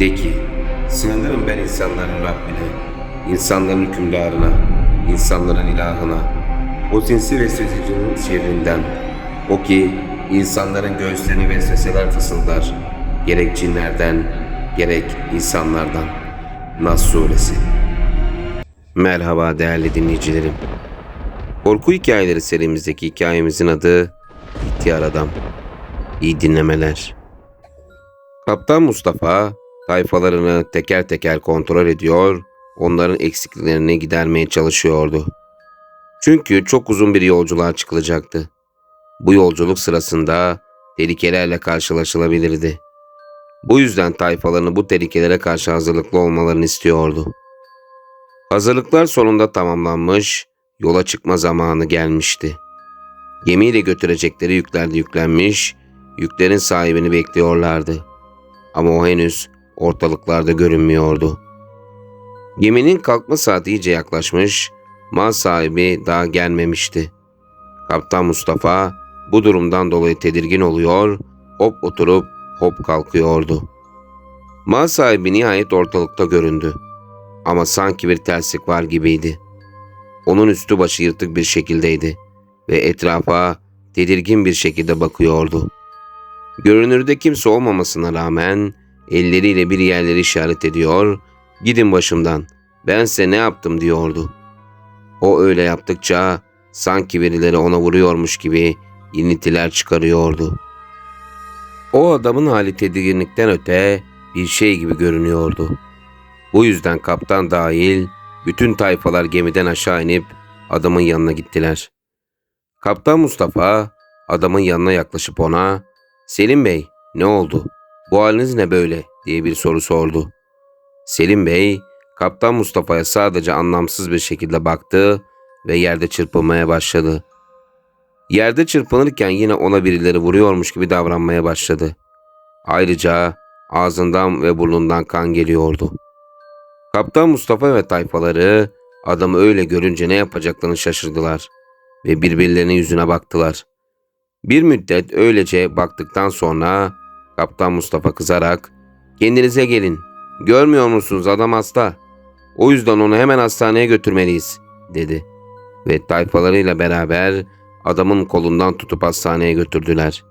de ki, sığınırım ben insanların Rabbine, insanların hükümdarına, insanların ilahına, o sinsi vesvesecinin şerrinden, o ki insanların göğüslerini vesveseler fısıldar, gerek cinlerden, gerek insanlardan. Nas Suresi Merhaba değerli dinleyicilerim. Korku hikayeleri serimizdeki hikayemizin adı İhtiyar Adam. İyi dinlemeler. Kaptan Mustafa tayfalarını teker teker kontrol ediyor, onların eksikliklerini gidermeye çalışıyordu. Çünkü çok uzun bir yolculuğa çıkılacaktı. Bu yolculuk sırasında tehlikelerle karşılaşılabilirdi. Bu yüzden tayfalarını bu tehlikelere karşı hazırlıklı olmalarını istiyordu. Hazırlıklar sonunda tamamlanmış, yola çıkma zamanı gelmişti. Gemiyle götürecekleri yükler de yüklenmiş, yüklerin sahibini bekliyorlardı. Ama o henüz ortalıklarda görünmüyordu. Geminin kalkma saati iyice yaklaşmış, mal sahibi daha gelmemişti. Kaptan Mustafa bu durumdan dolayı tedirgin oluyor, hop oturup hop kalkıyordu. Mal sahibi nihayet ortalıkta göründü. Ama sanki bir terslik var gibiydi. Onun üstü başı yırtık bir şekildeydi ve etrafa tedirgin bir şekilde bakıyordu. Görünürde kimse olmamasına rağmen elleriyle bir yerleri işaret ediyor, gidin başımdan, ben size ne yaptım diyordu. O öyle yaptıkça sanki birileri ona vuruyormuş gibi iniltiler çıkarıyordu. O adamın hali tedirginlikten öte bir şey gibi görünüyordu. Bu yüzden kaptan dahil bütün tayfalar gemiden aşağı inip adamın yanına gittiler. Kaptan Mustafa adamın yanına yaklaşıp ona Selim Bey ne oldu? Bu haliniz ne böyle diye bir soru sordu. Selim Bey Kaptan Mustafa'ya sadece anlamsız bir şekilde baktı ve yerde çırpınmaya başladı. Yerde çırpınırken yine ona birileri vuruyormuş gibi davranmaya başladı. Ayrıca ağzından ve burnundan kan geliyordu. Kaptan Mustafa ve tayfaları adamı öyle görünce ne yapacaklarını şaşırdılar ve birbirlerinin yüzüne baktılar. Bir müddet öylece baktıktan sonra Kaptan Mustafa kızarak ''Kendinize gelin, görmüyor musunuz adam hasta, o yüzden onu hemen hastaneye götürmeliyiz.'' dedi ve tayfalarıyla beraber adamın kolundan tutup hastaneye götürdüler.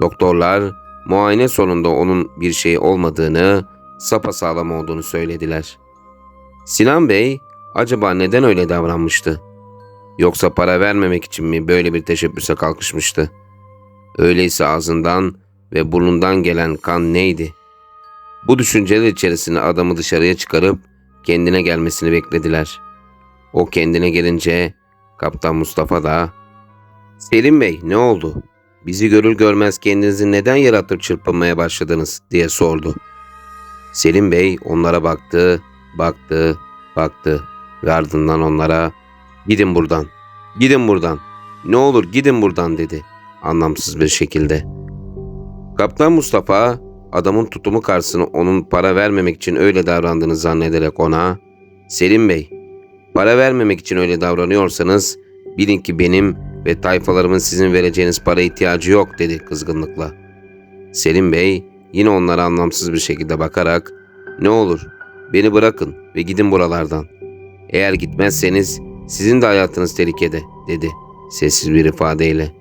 Doktorlar muayene sonunda onun bir şey olmadığını, sapasağlam olduğunu söylediler. Sinan Bey acaba neden öyle davranmıştı? Yoksa para vermemek için mi böyle bir teşebbüse kalkışmıştı? Öyleyse ağzından ve burnundan gelen kan neydi? Bu düşünceler içerisinde adamı dışarıya çıkarıp kendine gelmesini beklediler. O kendine gelince Kaptan Mustafa da Selim Bey ne oldu? Bizi görür görmez kendinizi neden yaratıp çırpınmaya başladınız diye sordu. Selim Bey onlara baktı, baktı, baktı ve ardından onlara gidin buradan, gidin buradan, ne olur gidin buradan dedi anlamsız bir şekilde. Kaptan Mustafa adamın tutumu karşısına onun para vermemek için öyle davrandığını zannederek ona Selim Bey para vermemek için öyle davranıyorsanız bilin ki benim ve tayfalarımın sizin vereceğiniz para ihtiyacı yok dedi kızgınlıkla. Selim Bey yine onlara anlamsız bir şekilde bakarak ne olur beni bırakın ve gidin buralardan. Eğer gitmezseniz sizin de hayatınız tehlikede dedi sessiz bir ifadeyle.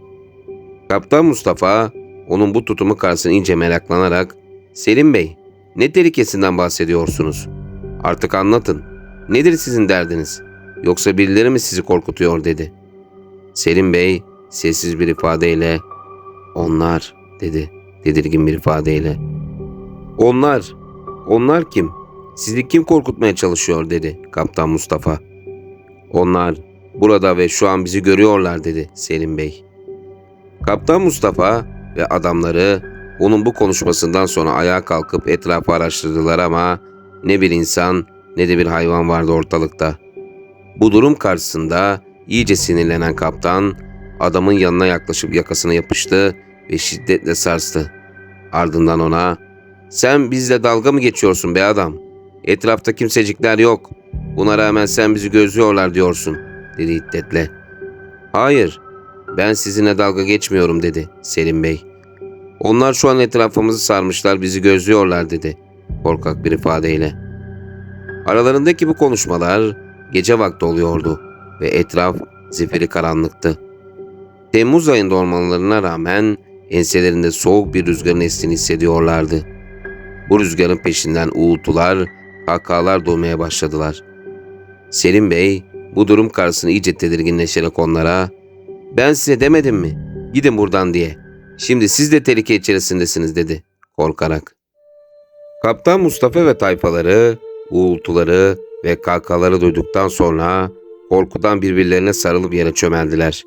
Kaptan Mustafa onun bu tutumu karşısında iyice meraklanarak Selim Bey ne tehlikesinden bahsediyorsunuz? Artık anlatın. Nedir sizin derdiniz? Yoksa birileri mi sizi korkutuyor dedi. Selim Bey sessiz bir ifadeyle onlar dedi tedirgin bir ifadeyle. Onlar, onlar kim? Sizi kim korkutmaya çalışıyor dedi Kaptan Mustafa. Onlar burada ve şu an bizi görüyorlar dedi Selim Bey. Kaptan Mustafa ve adamları onun bu konuşmasından sonra ayağa kalkıp etrafı araştırdılar ama ne bir insan ne de bir hayvan vardı ortalıkta. Bu durum karşısında iyice sinirlenen kaptan adamın yanına yaklaşıp yakasına yapıştı ve şiddetle sarstı. Ardından ona ''Sen bizle dalga mı geçiyorsun be adam? Etrafta kimsecikler yok. Buna rağmen sen bizi gözlüyorlar diyorsun.'' dedi hiddetle. ''Hayır, ben sizinle dalga geçmiyorum.'' dedi Selim Bey. Onlar şu an etrafımızı sarmışlar bizi gözlüyorlar dedi korkak bir ifadeyle. Aralarındaki bu konuşmalar gece vakti oluyordu ve etraf zifiri karanlıktı. Temmuz ayında olmalarına rağmen enselerinde soğuk bir rüzgarın estiğini hissediyorlardı. Bu rüzgarın peşinden uğultular, kahkahalar duymaya başladılar. Selim Bey bu durum karşısında iyice tedirginleşerek onlara ''Ben size demedim mi? Gidin buradan diye. Şimdi siz de tehlike içerisindesiniz.'' dedi korkarak. Kaptan Mustafa ve tayfaları uğultuları ve kahkahaları duyduktan sonra korkudan birbirlerine sarılıp yere çömeldiler.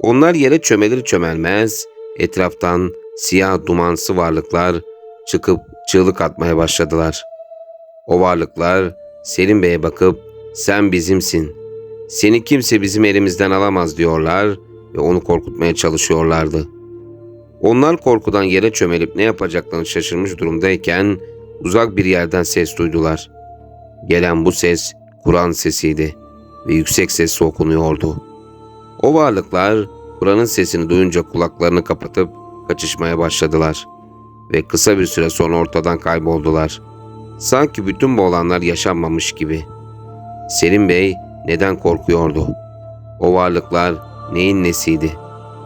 Onlar yere çömelir çömelmez etraftan siyah dumansı varlıklar çıkıp çığlık atmaya başladılar. O varlıklar Selim Bey'e bakıp sen bizimsin. Seni kimse bizim elimizden alamaz diyorlar ve onu korkutmaya çalışıyorlardı. Onlar korkudan yere çömelip ne yapacaklarını şaşırmış durumdayken uzak bir yerden ses duydular. Gelen bu ses Kur'an sesiydi ve yüksek sesle okunuyordu. O varlıklar Kur'an'ın sesini duyunca kulaklarını kapatıp kaçışmaya başladılar ve kısa bir süre sonra ortadan kayboldular. Sanki bütün bu olanlar yaşanmamış gibi. Selim Bey neden korkuyordu? O varlıklar neyin nesiydi?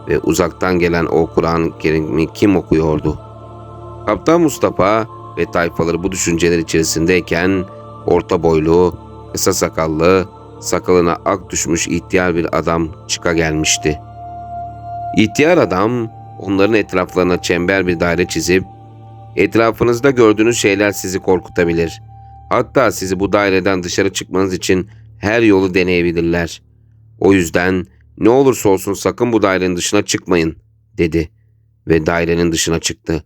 Ve uzaktan gelen o Kur'an-ı Kerim'i kim okuyordu? Kaptan Mustafa ve tayfaları bu düşünceler içerisindeyken orta boylu, kısa sakallı, sakalına ak düşmüş ihtiyar bir adam çıka gelmişti. İhtiyar adam onların etraflarına çember bir daire çizip etrafınızda gördüğünüz şeyler sizi korkutabilir. Hatta sizi bu daireden dışarı çıkmanız için her yolu deneyebilirler. O yüzden ne olursa olsun sakın bu dairenin dışına çıkmayın dedi ve dairenin dışına çıktı.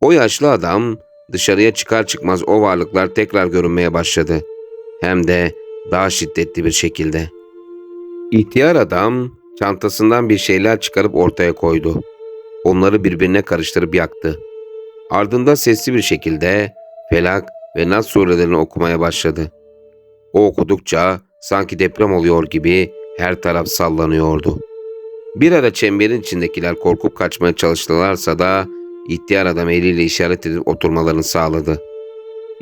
O yaşlı adam dışarıya çıkar çıkmaz o varlıklar tekrar görünmeye başladı. Hem de daha şiddetli bir şekilde. İhtiyar adam çantasından bir şeyler çıkarıp ortaya koydu. Onları birbirine karıştırıp yaktı. Ardında sesli bir şekilde Felak ve Nas surelerini okumaya başladı. O okudukça sanki deprem oluyor gibi her taraf sallanıyordu. Bir ara çemberin içindekiler korkup kaçmaya çalıştılarsa da ihtiyar adam eliyle işaret edip oturmalarını sağladı.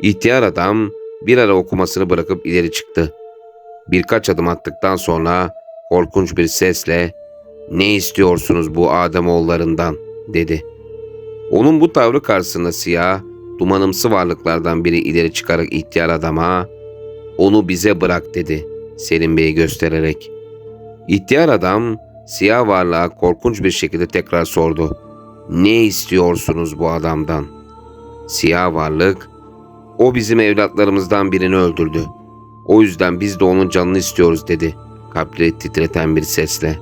İhtiyar adam bir ara okumasını bırakıp ileri çıktı. Birkaç adım attıktan sonra korkunç bir sesle ''Ne istiyorsunuz bu Ademoğullarından?'' dedi. Onun bu tavrı karşısında siyah, dumanımsı varlıklardan biri ileri çıkarak ihtiyar adama ''Onu bize bırak'' dedi Selim Bey'i göstererek. İhtiyar adam siyah varlığa korkunç bir şekilde tekrar sordu. ''Ne istiyorsunuz bu adamdan?'' Siyah varlık ''O bizim evlatlarımızdan birini öldürdü. O yüzden biz de onun canını istiyoruz.'' dedi kalpleri titreten bir sesle.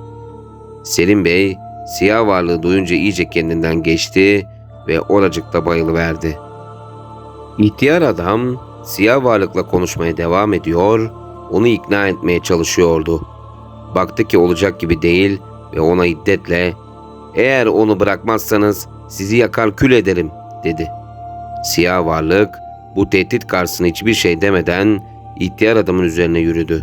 Selim Bey siyah varlığı duyunca iyice kendinden geçti ve oracıkta bayılıverdi. İhtiyar adam siyah varlıkla konuşmaya devam ediyor, onu ikna etmeye çalışıyordu. Baktı ki olacak gibi değil ve ona iddetle ''Eğer onu bırakmazsanız sizi yakar kül ederim.'' dedi. Siyah varlık bu tehdit karşısında hiçbir şey demeden ihtiyar adamın üzerine yürüdü.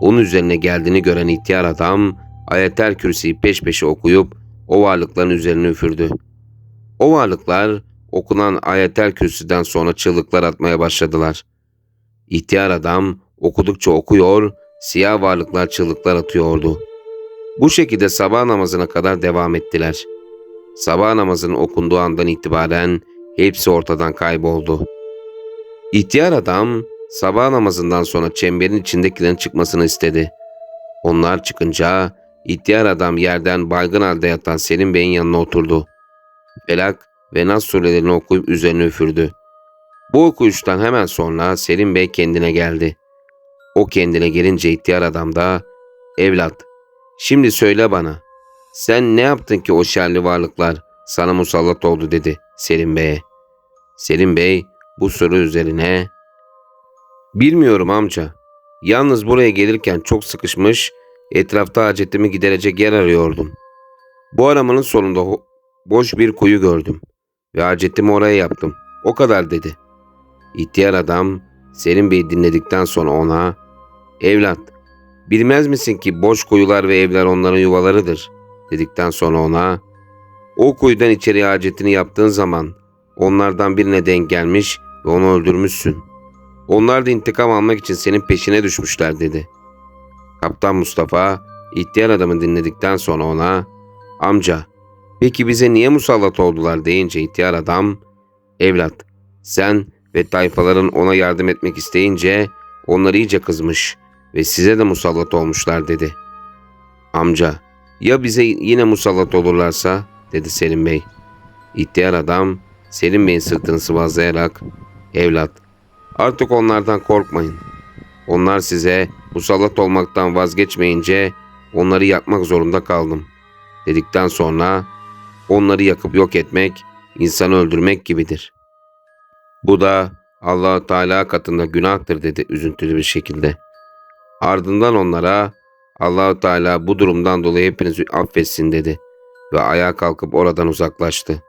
Onun üzerine geldiğini gören ihtiyar adam ayetel kürsüyü peş peşe okuyup o varlıkların üzerine üfürdü. O varlıklar okunan ayetel kürsüden sonra çığlıklar atmaya başladılar. İhtiyar adam okudukça okuyor, siyah varlıklar çığlıklar atıyordu. Bu şekilde sabah namazına kadar devam ettiler. Sabah namazının okunduğu andan itibaren hepsi ortadan kayboldu. İhtiyar adam sabah namazından sonra çemberin içindekilerin çıkmasını istedi. Onlar çıkınca ihtiyar adam yerden baygın halde yatan Selim Bey'in yanına oturdu. Felak ve Nas surelerini okuyup üzerine üfürdü. Bu okuyuştan hemen sonra Selim Bey kendine geldi. O kendine gelince ihtiyar adam da ''Evlat, şimdi söyle bana, sen ne yaptın ki o şerli varlıklar sana musallat oldu?'' dedi Selim Bey'e. Selim Bey bu soru üzerine ''Bilmiyorum amca. Yalnız buraya gelirken çok sıkışmış, etrafta hacetimi giderecek yer arıyordum. Bu aramanın sonunda boş bir kuyu gördüm ve hacetimi oraya yaptım. O kadar dedi. İhtiyar adam Selim Bey'i dinledikten sonra ona ''Evlat, bilmez misin ki boş kuyular ve evler onların yuvalarıdır?'' dedikten sonra ona O kuyudan içeri hacetini yaptığın zaman onlardan birine denk gelmiş ve onu öldürmüşsün. Onlar da intikam almak için senin peşine düşmüşler dedi. Kaptan Mustafa ihtiyar adamı dinledikten sonra ona amca peki bize niye musallat oldular deyince ihtiyar adam evlat sen ve tayfaların ona yardım etmek isteyince onları iyice kızmış ve size de musallat olmuşlar dedi. Amca ya bize yine musallat olurlarsa dedi Selim Bey. İhtiyar adam Selim Bey'in sırtını sıvazlayarak evlat artık onlardan korkmayın. Onlar size musallat olmaktan vazgeçmeyince onları yakmak zorunda kaldım. Dedikten sonra onları yakıp yok etmek insanı öldürmek gibidir. Bu da allah Teala katında günahtır dedi üzüntülü bir şekilde. Ardından onlara allah Teala bu durumdan dolayı hepinizi affetsin dedi ve ayağa kalkıp oradan uzaklaştı.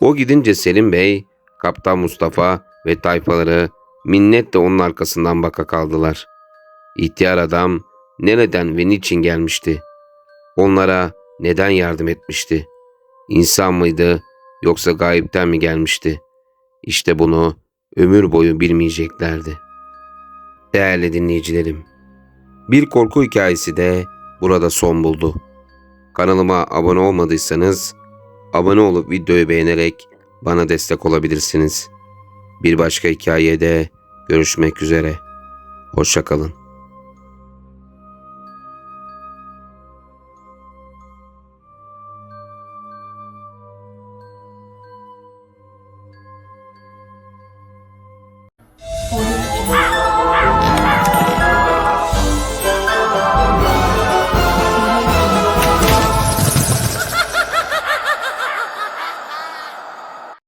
O gidince Selim Bey, Kaptan Mustafa ve tayfaları minnetle onun arkasından baka kaldılar. İhtiyar adam nereden ve niçin gelmişti? Onlara neden yardım etmişti? İnsan mıydı yoksa gayipten mi gelmişti? İşte bunu ömür boyu bilmeyeceklerdi. Değerli dinleyicilerim, bir korku hikayesi de burada son buldu. Kanalıma abone olmadıysanız abone olup videoyu beğenerek bana destek olabilirsiniz. Bir başka hikayede görüşmek üzere. Hoşçakalın.